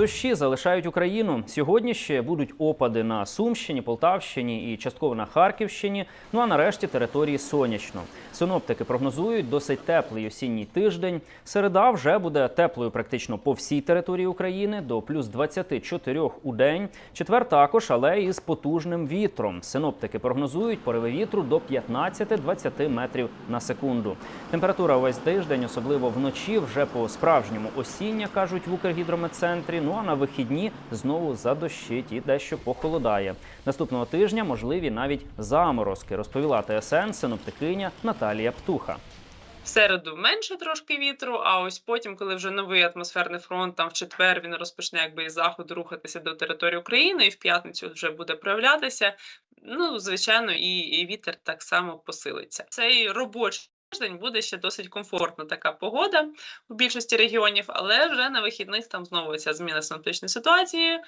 дощі залишають Україну. Сьогодні ще будуть опади на Сумщині, Полтавщині і частково на Харківщині. Ну а нарешті території сонячно. Синоптики прогнозують досить теплий осінній тиждень. Середа вже буде теплою практично по всій території України до плюс 24 у день. Четвер також, але із потужним вітром. Синоптики прогнозують пориви вітру до 15-20 метрів на секунду. Температура увесь тиждень, особливо вночі, вже по справжньому осіння, кажуть в Укргідрометцентрі. Ну а на вихідні знову задощить і дещо похолодає. Наступного тижня можливі навіть заморозки, розповіла ТСН синоптикиня Наталія Птуха. В середу менше трошки вітру, а ось потім, коли вже новий атмосферний фронт, там в четвер він розпочне якби із заходу рухатися до території України, і в п'ятницю вже буде проявлятися. Ну, звичайно, і, і вітер так само посилиться. Цей робочий тиждень буде ще досить комфортна така погода у більшості регіонів, але вже на вихідних там знову ця зміна синоптичної ситуації.